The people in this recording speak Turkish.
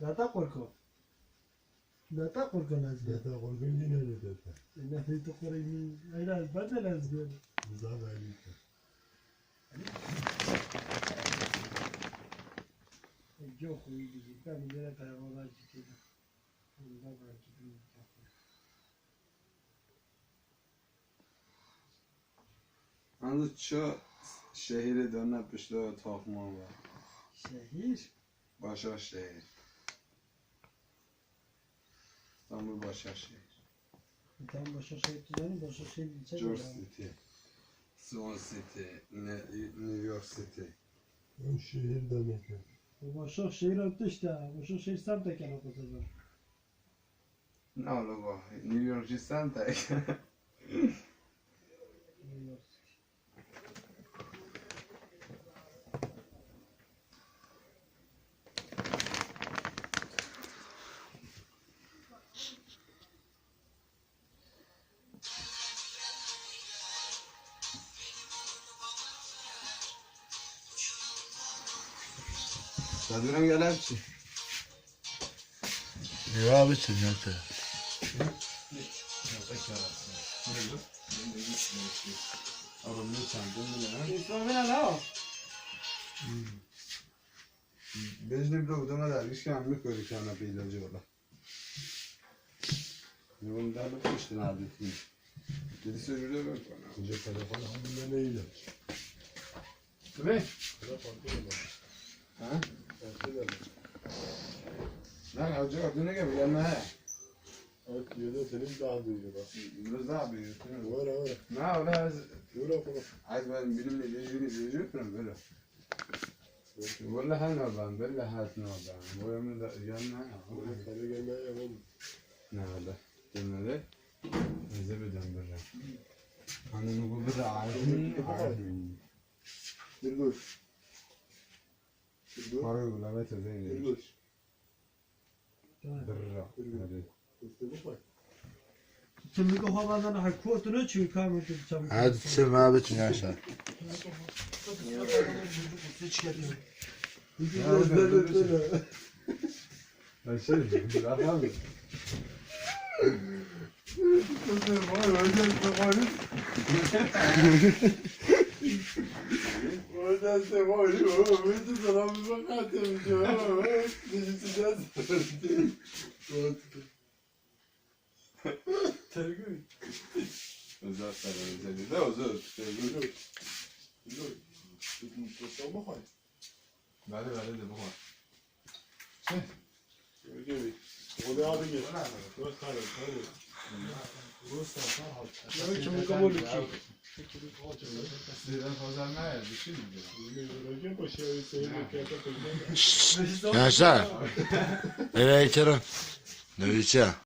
Data korku. Data korku lazım. Deta korkun yine de deta. Ne de korayım. Aynen ben de lazım. Rıza verdik. Yok iyi değil. Ben bir yere karabalar gideceğim. Onda belki bir Yalnız şu şehri dönüp işte Tohma var. Şehir. Başakşehir. İstanbul Başakşehir. Tam başa şey düzeni başa şey ilçe. George City. Swan City. Ne- New York City. O şehir demek ya. Bu başa şehir öptü işte. Başa şehir sen de kenar kotadı. Ne olur bu? New York cidden de. Tadırın gel hepsi. Ne abi sen yoksa? Oğlum mı lan? İsmail ne? Bezne bir odama da risk almak koyduk sana bir ilacı ola. Yolun da bakmıştın adetini. Birisi öyle bak bana. Önce telefon hamile neyle? Ne? Telefon değil mi? Ha? De? Lan avcı adına gel yanına he. Diyor da senin daha duyuyor bak. Biraz daha büyük. Var var. Ne öyle az Dur okuma. az ben ilgili ilgili yapıyorum böyle. Valla her normal, valla her normal. Bu yemin de yanına. Böyle kare gelmeye yapalım. Ne öyle? Demeli. Bize bir döndüreceğim. Hani bu bir ağacın ağacın. Bir dur. Bir bulamet Bir edeyim. dur. Dırra. Kimlik o havadan kamerayı çabuk. Hadi sen abi böyle. Ben şey, bırak abi. Var öyle zamanı. Sen var ya. Bütün sana bir bakar temizliyor. Dizisinden sonra. Tergül. Özel sana özel de özel. Bakay. Vale vale de bu var. Öyle mi? O da abi gel. Dur sana. Yoksa. Nereye içerim? Ne içerim?